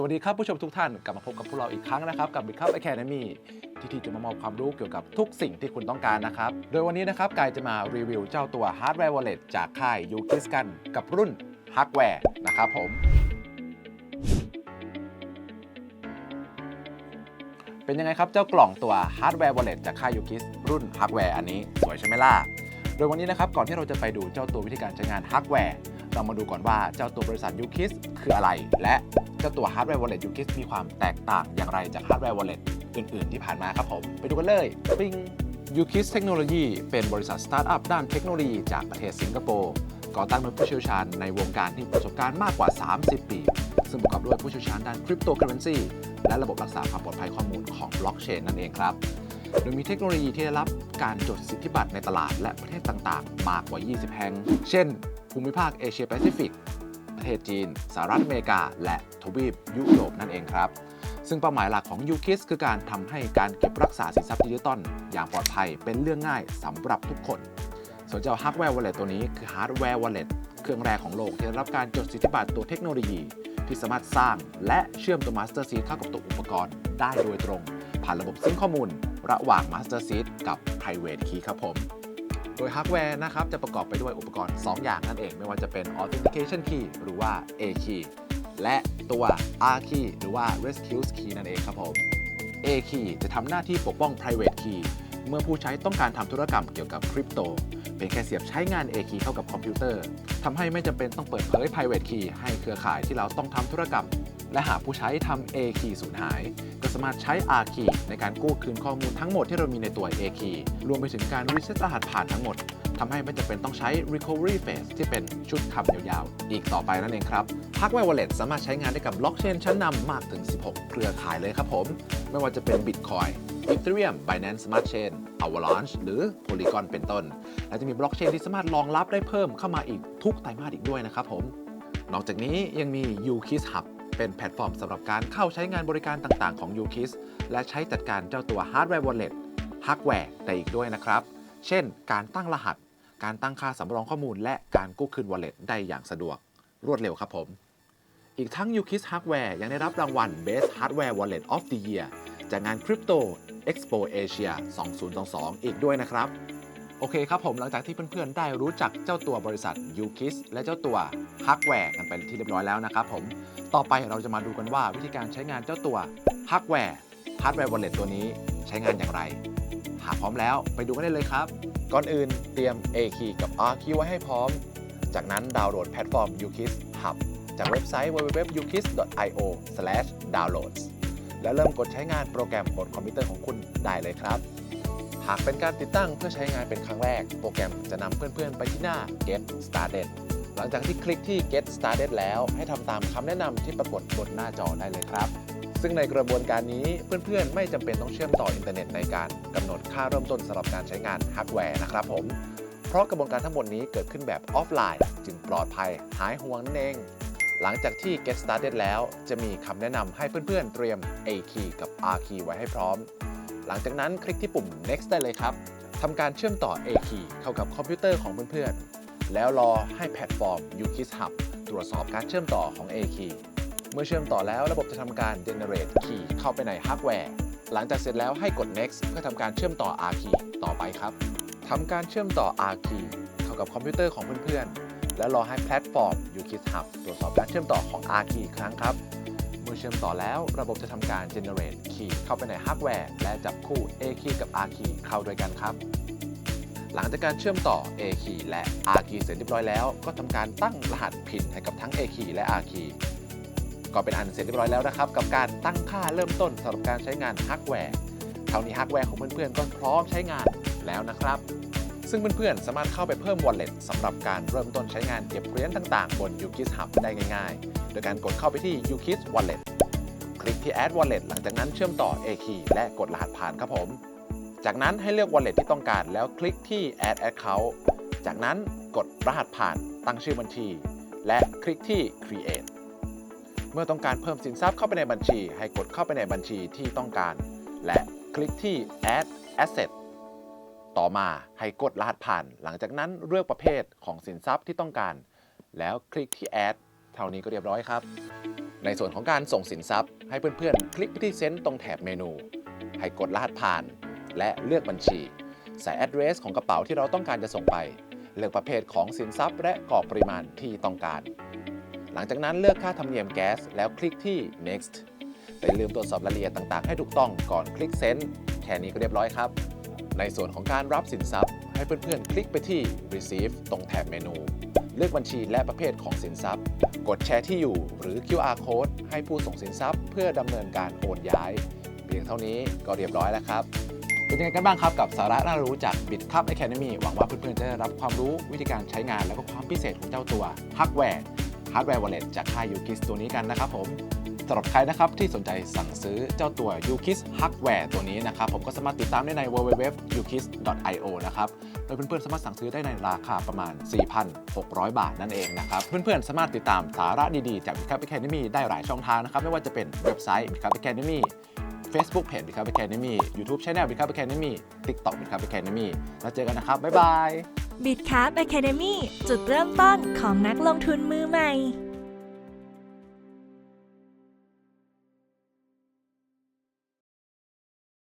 สวัสดีครับผู้ชมทุกท่านกลับมาพบกับพวกเราอีกครั้งนะครับกับ Big Cup Academy ที่ที่จะมามอบความรู้เกี่ยวกับทุกสิ่งที่คุณต้องการนะครับ โดยวันนี้นะครับกายจะมารีวิวเจ้าตัว Hardware Wallet จากค่าย u k i s กันกับรุ่น Hardware นะครับผม เป็นยังไงครับเจ้ากล่องตัว Hardware Wallet จากค่าย u k i s รุ่น Hardware อันนี้สวยใช่ไหมล่ะ โดยวันนี้นะครับก่อนที่เราจะไปดูเจ้าตัววิธีการใช้งาน Hardware เรามาดูก่อนว่าเจ้าตัวบริษัท u k i s คืออะไร และเจ้าตัว Hardware Wallet u k i s มีความแตกต่างอย่างไรจาก Hardware Wallet อื่นๆ ที่ผ่านมาครับผม ไปดูกันเลยปิ้ง u k i s Technology เป็นบริษัทสตาร์ทอัพด้านเทคโนโลยีจากประเทศสิงคโปร์ก่อตั้งโดยผู้เชี่ยวชาญในวงการที่ประสบการณ์มากกว่า 30 ปี ซึ่งประกอบด้วยผู้เชี่ยวชาญด้านคริปโตเคอเรนซีและระบบรักษาความปลอดภัยข้อมูลของบล็อกเชนนั่นเองครับ โดยมีเทคโนโลยีที่ได้รับการจดสิทธิบัตรในตลาดและประเทศต่างๆ มากกว่า 20 แห่ง เช่น ภูมิภาคเอเชียแปซิฟิก ประเทศจีน สหรัฐอเมริกา และทวีปยุโรปนั่นเองครับ ซึ่งเป้าหมายหลักของ u k i s คือการทำให้การเก็บรักษาสินทรัพย์ดิจิตอลอย่างปลอดภัยเป็นเรื่องง่ายสำหรับทุกคน ส่วนเจ้า Hardware Wallet ตัวนี้คือ Hardware Wallet เครื่องแรกของโลกที่ได้รับการจดสิทธิบัตรตัวเทคโนโลยี ที่สามารถสร้างและเชื่อมตัว Master Seed เข้ากับตัวอุปกรณ์ได้โดยตรง ผ่านระบบซิงข้อมูล ระหว่าง Master Seed กับ Private Key ครับผม โดยฮาร์ดแวร์นะครับจะประกอบไปด้วยอุปกรณ์ 2 อย่างนั่นเอง ไม่ว่าจะเป็น Authentication Key หรือว่า A Key และตัว R Key หรือว่า Rescue Key นั่นเองครับผม A Key จะทำหน้าที่ปกป้อง Private Key เมื่อผู้ใช้ต้องการทำธุรกรรมเกี่ยวกับคริปโตเป็นแค่เสียบใช้งาน A Key เข้ากับคอมพิวเตอร์ทำให้ไม่จำเป็นต้องเปิดเผย Private Key ให้เครือข่ายที่เราต้องทำธุรกรรม และหากผู้ใช้ทำ A Key สูญหาย ก็สามารถใช้ R Key ในการกู้คืนข้อมูลทั้งหมดที่เรามีในตัว A Key รวมไปถึงการ reset รหัสผ่านทั้งหมดทำให้ไม่จำเป็นต้องใช้ recovery phase ที่เป็นชุดคำยาวๆ อีกต่อไปนั่นเองครับ Hardware Wallet สามารถใช้งานได้กับบล็อกเชนชั้นนำมากถึง 16 เครือข่ายเลยครับผม ไม่ว่าจะเป็น Bitcoin Ethereum Binance Smart Chain Avalanche หรือ Polygon เป็นต้น และจะมีบล็อกเชนที่สามารถรองรับได้เพิ่มเข้ามาอีกทุกไตรมาสอีกด้วยนะครับผม นอกจากนี้ยังมี UKIS Hub เป็นแพลตฟอร์มสำหรับการเข้าใช้งานบริการต่างๆ ของ UKIS และใช้จัดการเจ้าตัว Hardware Wallet Hardware ได้อีกด้วยนะครับ เช่น การตั้งรหัส การตั้งค่าสำรองข้อมูล และการกู้คืน Wallet ได้อย่างสะดวก รวดเร็วครับผม อีกทั้ง UKIS Hardware ยังได้รับรางวัล Best Hardware Wallet of the Year จากงาน Crypto Expo Asia 2022 อีกด้วยนะครับ โอเคครับผมหลังจากที่เพื่อนๆ ได้รู้จักเจ้าตัวบริษัท UKIS และเจ้าตัว Hardware กันไปที่เรียบร้อยแล้วนะครับผมต่อไปเราจะมาดูกันว่าวิธีการใช้งานเจ้าตัว Hardware Hardware Wallet ตัวนี้ใช้งานอย่างไร หากพร้อมแล้วไปดูกันได้เลยครับ ก่อนอื่นเตรียม A key กับ R key ไว้ให้พร้อม จากนั้นดาวน์โหลดแพลตฟอร์ม UKIS Hub จากเว็บไซต์ www.ukis.io/downloads แล้วเริ่มกดใช้งานโปรแกรมบนคอมพิวเตอร์ของคุณได้เลยครับ หากเป็นการติดตั้งเพื่อใช้งานเป็นครั้งแรก โปรแกรมจะนำเพื่อนๆ ไปที่หน้า Get Started หลังจากที่คลิกที่ Get Started แล้วให้ทำตามคำแนะนำที่ปรากฏบนหน้าจอได้เลยครับ ซึ่งในกระบวนการนี้เพื่อนๆ ไม่จำเป็นต้องเชื่อมต่ออินเทอร์เน็ตในการกำหนดค่าเริ่มต้นสำหรับการใช้งานฮาร์ดแวร์นะครับผมเพราะกระบวนการทั้งหมดนี้เกิดขึ้นแบบออฟไลน์ จึงปลอดภัยหายห่วงนั่นเองหลังจากที่ Get Started แล้ว จะมีคำแนะนำให้เพื่อนๆ เตรียม A key กับ R key ไว้ให้พร้อม หลังจากนั้นคลิกที่ปุ่ม next ได้เลยครับทำการเชื่อมต่อ A key เข้ากับคอมพิวเตอร์ของเพื่อนๆ แล้วรอให้แพลตฟอร์ม UKIS Hub ตรวจสอบการเชื่อมต่อของ A key เมื่อเชื่อมต่อแล้วระบบจะทำการ generate key เข้าไปในฮาร์ดแวร์หลังจากเสร็จแล้วให้กด next เพื่อทำการเชื่อมต่อ R key ต่อไปครับทำการเชื่อมต่อ R key เข้ากับคอมพิวเตอร์ของเพื่อนๆ แล้วรอให้แพลตฟอร์ม UKIS Hub ตรวจสอบการเชื่อมต่อของ R key อีกครั้งครับ มื่อเชื่อมต่อแล้ว ระบบจะทำการ generate key เข้าไปในฮาร์ดแวร์ และจับคู่ A key กับ R key เข้าด้วยกันครับ หลังจากการเชื่อมต่อ A key และ R key เสร็จเรียบร้อยแล้ว ก็ทำการตั้งรหัส PIN ให้กับทั้ง A key และ R key ก็เป็นอันเสร็จเรียบร้อยแล้วนะครับ กับการตั้งค่าเริ่มต้นสำหรับการใช้งานฮาร์ดแวร์เท่านี้ฮาร์ดแวร์ของเพื่อนๆก็พร้อมใช้งานแล้วนะครับ ซึ่งเพื่อนๆ สามารถเข้าไปเพิ่ม wallet สำหรับการเริ่มต้นใช้งานเก็บเหรียญต่างๆ บน UKIS Hub ได้ง่ายๆ โดยการกดเข้าไปที่ UKIS Wallet คลิกที่ Add Wallet หลังจากนั้นเชื่อมต่อ A key และกดรหัสผ่านครับผม จากนั้นให้เลือก wallet ที่ต้องการแล้วคลิกที่ add account จากนั้นกดรหัสผ่านตั้งชื่อบัญชี และคลิกที่ create เมื่อต้องการเพิ่มสินทรัพย์เข้าไปในบัญชี ให้กดเข้าไปในบัญชีที่ต้องการ และคลิกที่ add asset ต่อมาให้กดรหัสผ่าน หลังจากนั้นเลือกประเภทของสินทรัพย์ที่ต้องการ แล้วคลิกที่ add เท่านี้ก็เรียบร้อยครับ ในส่วนของการส่งสินทรัพย์ ให้เพื่อนๆ คลิกที่เซ็นตรงแถบเมนู ให้กดรหัสผ่าน และเลือกบัญชี ใส่ address ของกระเป๋าที่เราต้องการจะส่งไป เลือกประเภทของสินทรัพย์ และกรอบปริมาณที่ต้องการ หลังจากนั้นเลือกค่าธรรมเนียมแก๊สแล้วคลิกที่ next แต่อย่าลืมตรวจสอบรายละเอียดต่างๆ ให้ถูกต้องก่อนคลิกเซ็นแค่นี้ก็เรียบร้อยครับ ในส่วนของการรับสินทรัพย์ ให้เพื่อนๆ คลิกไปที่ receive ตรงแถบเมนู เลือกบัญชีและประเภทของสินทรัพย์ กดแชร์ที่อยู่หรือ QR code ให้ผู้ส่งสินทรัพย์ เพื่อดำเนินการโอนย้าย เพียงเท่านี้ก็เรียบร้อยแล้วครับเป็นยังไงกันบ้างครับกับสาระน่ารู้จาก Bit Cup Academy หวังว่าเพื่อนๆจะได้รับความรู้วิธีการใช้งานและก็ความพิเศษของเจ้าตัวฮักแวร์ Hardware Hardware Wallet จากค่าย Ukis ตัวนี้กันนะครับผมสำหรับใครนะครับที่สนใจสั่งซื้อเจ้าตัว Ukis Hardware ตัวนี้นะครับผมก็สามารถติดตามได้ใน www.ukis.io นะครับโดยเพื่อนๆสามารถสั่งซื้อได้ในราคาประมาณ 4,600 บาทนั่นเองนะครับเพื่อนๆสามารถติดตามสาระดีๆจาก Bit Cup Academy ได้หลายช่องทางนะครับไม่ว่าจะเป็นเว็บไซต์ Bit Cup Academy Facebook Page Bit Cup Academy YouTube Channel Bit Cup Academy TikTok Bit Cup Academy แล้วเจอกันนะครับบ๊ายบาย บิ t คัพ Academy จุดเริ่มต้นของนักลงทุนมือใหม่